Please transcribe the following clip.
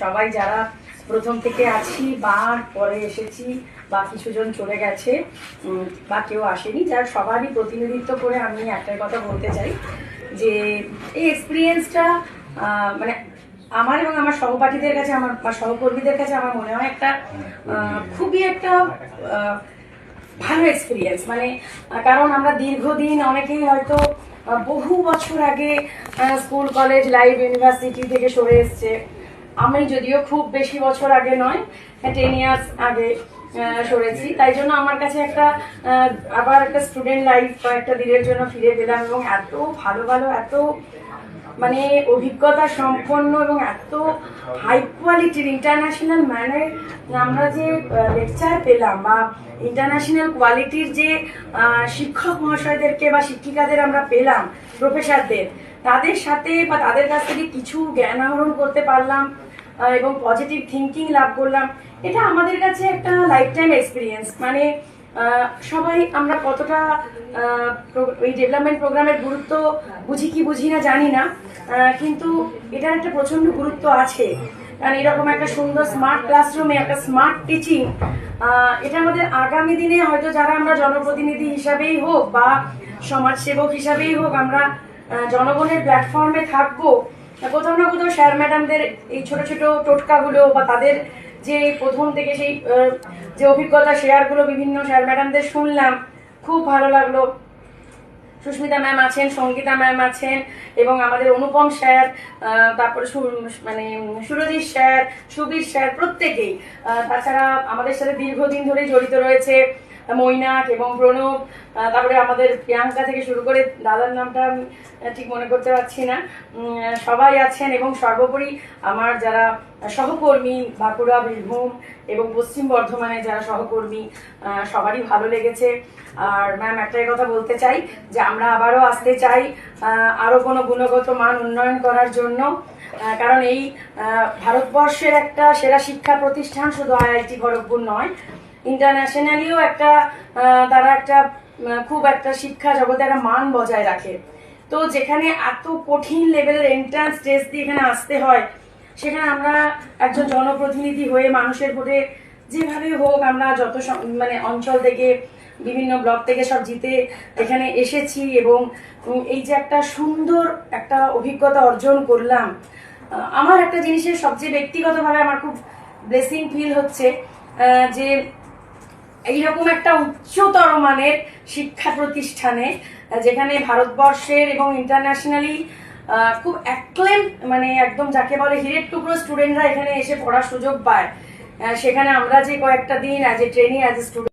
সবাই যারা প্রথম থেকে আছি বা পরে এসেছি বা কিছুজন চলে গেছে বা কেউ আসেনি, যার সবারই প্রতিনিধিত্ব করে আমি একটাই কথা বলতে চাই যে এই এক্সপিরিয়েন্সটা মানে আমার এবং আমার সহপাঠীদের কাছে, আমার বা সহকর্মীদের কাছে আমার মনে হয় একটা খুবই একটা ভালো এক্সপিরিয়েন্স মানে কারণ আমরা দীর্ঘদিন অনেকেই হয়তো বহু বছর আগে স্কুল কলেজ লাইভ ইউনিভার্সিটি থেকে সরে এসছে। আমি যদিও খুব বেশি বছর আগে নয় টেন ইয়ার্স আগে সরেছি। তাই জন্য আমার কাছে একটা আবার একটা স্টুডেন্ট লাইফ কয়েকটা দিনের জন্য ফিরে পেলাম এবং এত ভালো ভালো, এত মানে অভিজ্ঞতা সম্পন্ন এবং এত হাই কোয়ালিটির ইন্টারন্যাশনাল মানে আমরা যে লেকচার পেলাম বা ইন্টারন্যাশনাল কোয়ালিটির যে শিক্ষক মহাশয়দেরকে বা শিক্ষিকাদের আমরা পেলাম প্রফেসরদের তাদের সাথে বা তাদের কাছ থেকে কিছু জ্ঞান আহরণ করতে পারলাম এবং পজিটিভ থিঙ্কিং লাভ করলাম, এটা আমাদের কাছে একটা লাইফ টাইম এক্সপিরিয়েন্স মানে সবাই আমরা কতটা এই ডেভেলপমেন্ট প্রোগ্রামের গুরুত্ব বুঝি কি বুঝি না জানি না। কিন্তু এটার একটা প্রচণ্ড গুরুত্ব আছে। কারণ এরকম একটা সুন্দর স্মার্ট ক্লাসরুমে একটা স্মার্ট টিচিং এটা আমাদের আগামী দিনে হয়তো যারা আমরা জনপ্রতিনিধি হিসাবেই হোক বা সমাজসেবক হিসাবেই হোক আমরা জনগণের প্ল্যাটফর্মে থাকব, কোথাও না কোথাও স্যার ম্যাডামদের এই ছোট ছোট টোটকাগুলো বা তাদের যে প্রথম থেকে সেই যে অভিজ্ঞতা শেয়ারগুলো বিভিন্ন স্যার ম্যাডামদের শুনলাম, খুব ভালো লাগল। সুস্মিতা ম্যাম আছেন, সঙ্গীতা ম্যাম আছেন, এবং আমাদের অনুপম স্যার তারপরে মানে সুরজিৎ স্যার, সুবীর স্যার, প্রত্যেকেই। তাছাড়া আমাদের সাথে দীর্ঘদিন ধরে জড়িত রয়েছে মৈনাক এবং প্রণব তারপরে আমাদের প্রিয়াঙ্কা থেকে শুরু করে দাদার নামটা আমি ঠিক মনে করতে পারছি না। সবাই আছেন এবং সর্বোপরি আমার যারা সহকর্মী বাঁকুড়া, বীরভূম এবং পশ্চিম বর্ধমানে যারা সহকর্মী সবারই ভালো লেগেছে। আর ম্যাম একটাই কথা বলতে চাই যে আমরা আবারও আসতে চাই আরও কোনো গুণগত মান উন্নয়ন করার জন্য। কারণ এই ভারতবর্ষের একটা সেরা শিক্ষা প্রতিষ্ঠান শুধু আইআইটি খড়গপুর নয় ইন্টারন্যাশনালিও একটা তারা একটা খুব একটা শিক্ষা জগতে একটা মান বজায় রাখে। তো যেখানে এত কঠিন লেভেলের এন্ট্রান্স টেস্ট দিয়ে এখানে আসতে হয়, সেখানে আমরা একজন জনপ্রতিনিধি হয়ে মানুষের ভোটে যেভাবে হোক আমরা যত মানে অঞ্চল থেকে, বিভিন্ন ব্লক থেকে সব জিতে এখানে এসেছি এবং এই যে একটা সুন্দর একটা অভিজ্ঞতা অর্জন করলাম আমার একটা জিনিসের সবচেয়ে ব্যক্তিগতভাবে আমার খুব ব্লেসিং ফিল হচ্ছে যে এইরকম একটা উচ্চতর মানের শিক্ষা প্রতিষ্ঠানে, যেখানে ভারতবর্ষের এবং ইন্টারন্যাশনালি খুব অ্যাক্লেম মানে একদম যাকে বলে হিরের টুকরো স্টুডেন্টরা এখানে এসে পড়ার সুযোগ পায়। সেখানে আমরা যে কয়েকটা দিন as a training as a student